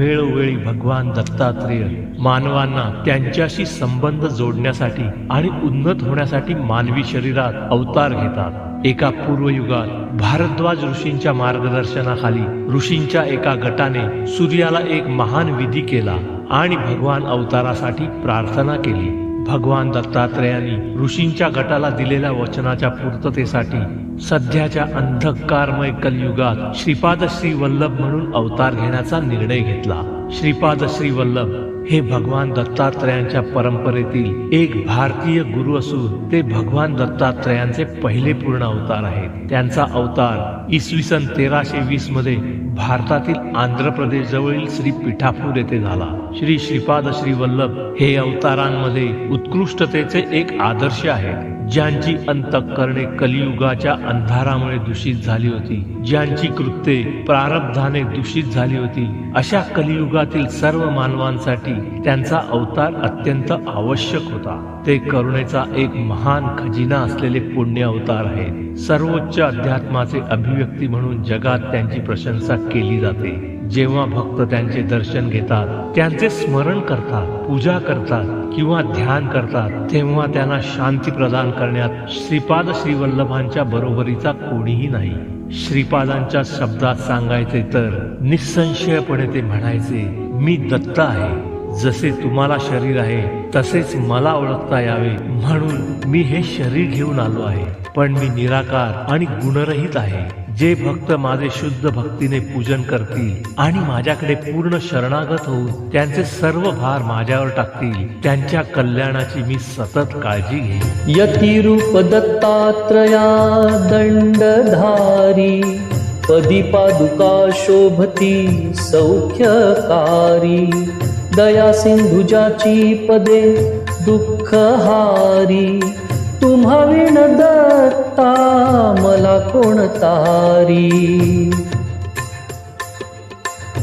वेळोवेळी भगवान दत्तात्रेय मानवांना त्यांच्याशी संबंध जोडण्यासाठी आणि उन्नत होण्यासाठी मानवी शरीरात अवतार घेतात. एका पूर्वयुगात भारद्वाज ऋषींच्या मार्गदर्शनाखाली ऋषींच्या एका गटाने सूर्याला एक महान विधी केला आणि भगवान अवतारासाठी प्रार्थना केली. भगवान दत्तात्रेयांनी ऋषींच्या गटाला दिलेल्या वचनाच्या पूर्ततेसाठी सध्याच्या अंधकारमय कलयुगात श्रीपाद श्री वल्लभ म्हणून अवतार घेण्याचा निर्णय घेतला. श्रीपाद श्री वल्लभ हे भगवान दत्तात्रयांच्या परंपरेतील एक भारतीय गुरु असून ते भगवान दत्तात्रयांचे पहिले पूर्ण अवतार आहेत. त्यांचा अवतार इसवी सन तेराशे वीसमध्ये भारतातील आंध्र प्रदेश जवळील श्री पिठापूर येथे झाला. श्री श्रीपाद श्री वल्लभ हे अवतारांमध्ये उत्कृष्टतेचे एक आदर्श आहेत ज्यांची अंतःकरणे कलियुगाच्या अंधारामुळे दूषित झाली होती ज्यांची कृत्ये प्रारब्धाने दूषित झाली होती अशा कलियुगातील सर्व मानवांसाठी त्यांचा अवतार अत्यंत आवश्यक होता. ते करुणेचा एक महान खजिना असलेले पुण्य अवतार आहेत सर्वोच्च अध्यात्माचे अभिव्यक्ती म्हणून जगात त्यांची प्रशंसा केली जाते. जेव्हा भक्त त्यांचे दर्शन घेतात त्यांचे स्मरण करतात पूजा करतात किंवा ध्यान करतात तेव्हा त्यांना शांती प्रदान करण्यात श्रीपाद श्रीवल्लभांच्या बरोबरीचा कोणीही नाही. श्रीपादांच्या शब्दात सांगायचे तर निसंशयपणे ते म्हणायचे मी दत्त आहे. जसे तुम्हाला शरीर आहे तसेच मला ओळखता यावे. म्हणून मी हे शरीर घेऊन आलो आहे. पण मी निराकार आणि गुणरहित आहे. जे भक्त माझे शुद्ध भक्तीने पूजन करतील आणि माझ्याकडे पूर्ण शरणागत होऊन त्यांचे सर्व भार माझ्यावर टाकतील त्यांच्या कल्याणाची मी सतत काळजी घेईन. यतिरूप दत्तात्रया दंडधारी पदी पादुका शोभती सौख्यकारी. दया सिंधुजाची पदे दुःखहारी तुम्हा विण दत्ता मला कोण तारी?